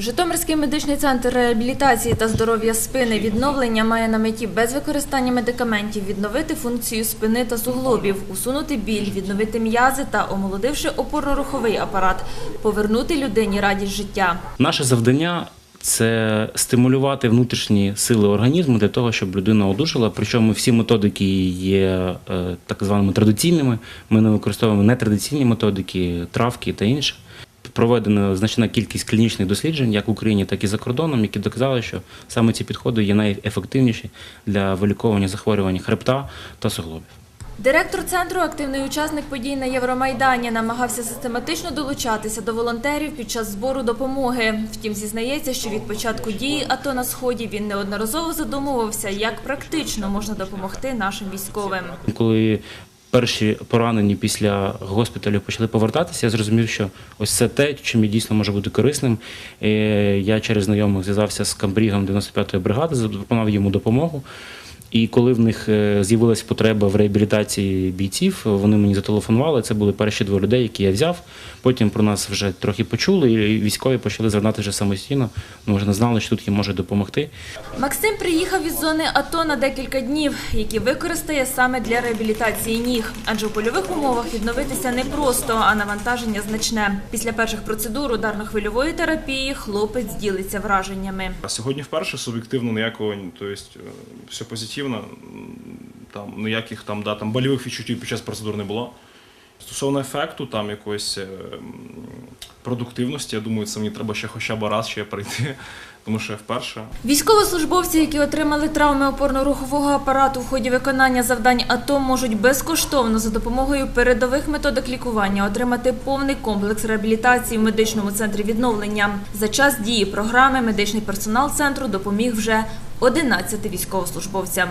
Житомирський медичний центр реабілітації та здоров'я спини відновлення має на меті без використання медикаментів відновити функцію спини та суглобів, усунути біль, відновити м'язи та, омолодивши опорно-руховий апарат, повернути людині радість життя. Наше завдання це стимулювати внутрішні сили організму для того, щоб людина одужала. Причому всі методики є е, так званими традиційними. Ми не використовуємо нетрадиційні методики, травки та інше. Проведена значна кількість клінічних досліджень, як в Україні, так і за кордоном, які доказали, що саме ці підходи є найефективніші для виліковування захворювань хребта та суглобів. Директор центру, активний учасник подій на Євромайдані, намагався систематично долучатися до волонтерів під час збору допомоги. Втім, зізнається, що від початку дії АТО на сході він неодноразово задумувався, як практично можна допомогти нашим військовим. Коли перші поранені після госпіталю почали повертатися, я зрозумів, що ось це те, чим я дійсно може бути корисним. Я через знайомих зв'язався з камбрігом 95-ї бригади, запропонував йому допомогу. І коли в них е, з'явилась потреба в реабілітації бійців, вони мені зателефонували. Це були перші двоє людей, які я взяв. Потім про нас вже трохи почули, і військові почали звернати вже самостійно. Ми вже не знали, що тут їм може допомогти. Максим приїхав із зони АТО на декілька днів, які використає саме для реабілітації ніг. Адже у польових умовах відновитися непросто, а навантаження значне. Після перших процедур ударно-хвильової терапії хлопець ділиться враженнями. А сьогодні вперше суб'єктивно ніякого, то есть, е, все позитивно, м, там ніяких там, да, там больових відчуттів під час процедур не було. Стосовно ефекту, там якоїсь е, продуктивності, я думаю, це мені треба ще хоча б раз ще прийти, тому що я вперше. Військовослужбовці, які отримали травми опорно-рухового апарату в ході виконання завдань АТО, можуть безкоштовно за допомогою передових методик лікування отримати повний комплекс реабілітації в медичному центрі відновлення. За час дії програми медичний персонал центру допоміг вже 11 військовослужбовцям.